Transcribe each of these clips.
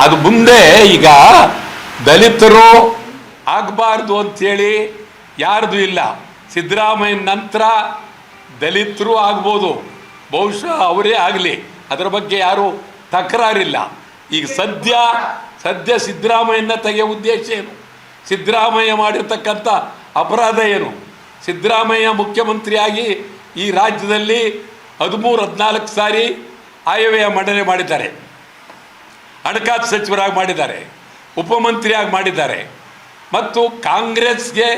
ಅದು ಮುಂದೆ ಈಗ ದಲಿತರು ಆಗಬಾರ್ದು ಅಂಥೇಳಿ ಯಾರ್ದು ಇಲ್ಲ. ಸಿದ್ದರಾಮಯ್ಯ ನಂತರ ದಲಿತರು ಆಗ್ಬೋದು. ಬಹುಶಃ ಅವರೇ ಆಗಲಿ. ಅದರ ಬಗ್ಗೆ ಯಾರೂ ತಕರಾರಿಲ್ಲ. ಈಗ ಸದ್ಯ ಸದ್ಯ ಸಿದ್ದರಾಮಯ್ಯನ ತೆಗೆಯೋ ಉದ್ದೇಶ ಏನು? ಸಿದ್ದರಾಮಯ್ಯ ಮಾಡಿರ್ತಕ್ಕಂಥ ಅಪರಾಧ ಏನು? ಸಿದ್ದರಾಮಯ್ಯ ಮುಖ್ಯಮಂತ್ರಿಯಾಗಿ ಈ ರಾಜ್ಯದಲ್ಲಿ ಹದಿಮೂರು, ಹದಿನಾಲ್ಕು ಸಾರಿ ಆಯವ್ಯಯ ಮಂಡನೆ ಮಾಡಿದ್ದಾರೆ. ಹಣಕಾಸು ಸಚಿವರಾಗಿ ಮಾಡಿದ್ದಾರೆ ಉಪಮಂತ್ರಿಯಾಗಿ ಮಾಡಿದ್ದಾರೆ. ಮತ್ತು ಕಾಂಗ್ರೆಸ್ಗೆ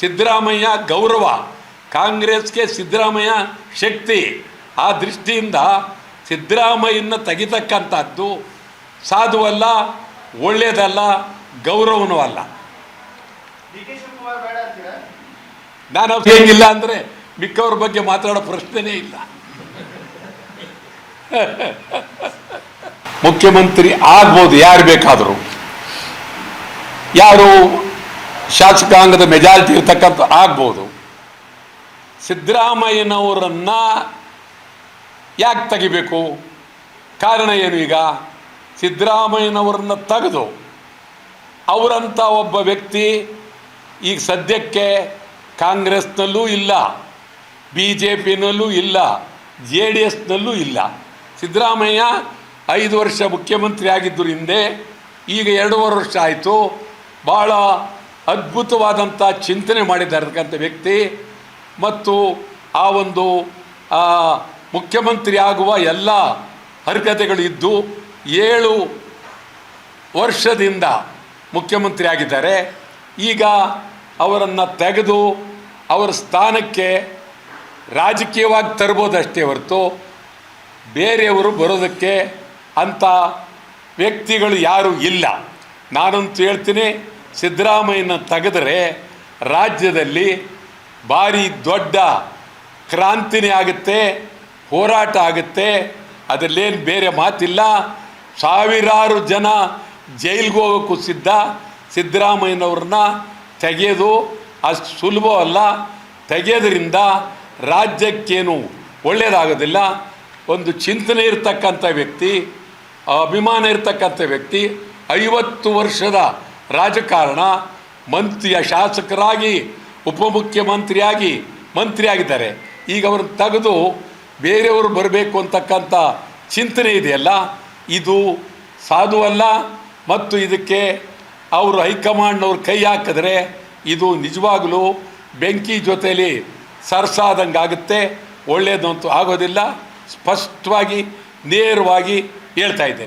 ಸಿದ್ದರಾಮಯ್ಯ ಗೌರವ ಕಾಂಗ್ರೆಸ್ಗೆ ಸಿದ್ದರಾಮಯ್ಯ ಶಕ್ತಿ. ಆ ದೃಷ್ಟಿಯಿಂದ ಸಿದ್ದರಾಮಯ್ಯನ ತೆಗಿತಕ್ಕಂಥದ್ದು ಸಾಧುವಲ್ಲ ಒಳ್ಳೆಯದಲ್ಲ ಗೌರವನೂ ಅಲ್ಲ. ನಾನು ಹೇಗಿಲ್ಲ ಅಂದರೆ ಮಿಕ್ಕವ್ರ ಬಗ್ಗೆ ಮಾತಾಡೋ ಪ್ರಶ್ನೆನೇ ಇಲ್ಲ. ಮುಖ್ಯಮಂತ್ರಿ ಆಗ್ಬೋದು, ಯಾರು ಬೇಕಾದರೂ. ಯಾರು ಶಾಸಕಾಂಗದ ಮೆಜಾರಿಟಿ ಇರತಕ್ಕಂಥ ಆಗ್ಬೋದು. ಸಿದ್ದರಾಮಯ್ಯನವರನ್ನ ಯಾಕೆ ತೆಗಿಬೇಕು? ಕಾರಣ ಏನು ಈಗ? ಸಿದ್ದರಾಮಯ್ಯನವರನ್ನ ತೆಗೆದು ಅವರಂಥ ಒಬ್ಬ ವ್ಯಕ್ತಿ ಈಗ ಸದ್ಯಕ್ಕೆ ಕಾಂಗ್ರೆಸ್ನಲ್ಲೂ ಇಲ್ಲ ಬಿ ಜೆ ಪಿನಲ್ಲೂ ಇಲ್ಲ, ಜೆ ಡಿ ಎಸ್ನಲ್ಲೂ ಇಲ್ಲ. ಸಿದ್ದರಾಮಯ್ಯ ಐದು ವರ್ಷ ಮುಖ್ಯಮಂತ್ರಿ ಆಗಿದ್ದರು ಹಿಂದೆ ಈಗ ಎರಡೂವರೆ ವರ್ಷ ಆಯಿತು. ಭಾಳ ಅದ್ಭುತವಾದಂಥ ಚಿಂತನೆ ಮಾಡಿದ್ದಾರತಕ್ಕಂಥ ವ್ಯಕ್ತಿ ಮತ್ತು ಆ ಒಂದು ಮುಖ್ಯಮಂತ್ರಿ ಆಗುವ ಎಲ್ಲ ಅರ್ಹತೆಗಳು ಇದ್ದು ಏಳು ವರ್ಷದಿಂದ ಮುಖ್ಯಮಂತ್ರಿ ಆಗಿದ್ದಾರೆ. ಈಗ ಅವರನ್ನು ತೆಗೆದು ಅವರ ಸ್ಥಾನಕ್ಕೆ ರಾಜಕೀಯವಾಗಿ ತರ್ಬೋದಷ್ಟೇ ಹೊರತು ಬೇರೆಯವರು ಬರೋದಕ್ಕೆ ಅಂಥ ವ್ಯಕ್ತಿಗಳು ಯಾರೂ ಇಲ್ಲ. ನಾನಂತೂ ಹೇಳ್ತೀನಿ, ಸಿದ್ದರಾಮಯ್ಯನ ತೆಗೆದರೆ ರಾಜ್ಯದಲ್ಲಿ ಭಾರಿ ದೊಡ್ಡ ಕ್ರಾಂತಿನೇ ಆಗುತ್ತೆ, ಹೋರಾಟ ಆಗುತ್ತೆ. ಅದರಲ್ಲೇನು ಬೇರೆ ಮಾತಿಲ್ಲ. ಸಾವಿರಾರು ಜನ ಜೈಲಿಗೆ ಹೋಗೋಕ್ಕೂ ಸಿದ್ಧ. ಸಿದ್ದರಾಮಯ್ಯನವ್ರನ್ನ ತೆಗೆಯೋದು ಅಷ್ಟು ಸುಲಭವಲ್ಲ ತೆಗೆಯೋದ್ರಿಂದ ರಾಜ್ಯಕ್ಕೇನು ಒಳ್ಳೆಯದಾಗೋದಿಲ್ಲ ಒಂದು ಚಿಂತನೆ ಇರತಕ್ಕಂಥ ವ್ಯಕ್ತಿ ಅಭಿಮಾನ ಇರ್ತಕ್ಕಂಥ ವ್ಯಕ್ತಿ, ಐವತ್ತು ವರ್ಷದ ರಾಜಕಾರಣ, ಮಂತ್ರಿಯ ಶಾಸಕರಾಗಿ, ಉಪಮುಖ್ಯಮಂತ್ರಿಯಾಗಿ ಮಂತ್ರಿಯಾಗಿದ್ದಾರೆ. ಈಗ ಅವ್ರನ್ನ ತೆಗೆದು ಬೇರೆಯವರು ಬರಬೇಕು ಅಂತಕ್ಕಂಥ ಚಿಂತನೆ ಇದೆಯಲ್ಲ, ಇದು ಸಾಧುವಲ್ಲ ಮತ್ತು ಇದಕ್ಕೆ ಅವರು ಹೈಕಮಾಂಡ್ನವ್ರು ಕೈ ಹಾಕಿದ್ರೆ ಇದು ನಿಜವಾಗಲೂ ಬೆಂಕಿ ಜೊತೆಯಲ್ಲಿ ಸರ್ಸಾದಂಗೆ ಆಗುತ್ತೆ ಆಗೋದಿಲ್ಲ. ಸ್ಪಷ್ಟವಾಗಿ, ನೇರವಾಗಿ ಹೇಳ್ತಾ ಇದ್ದೇನೆ.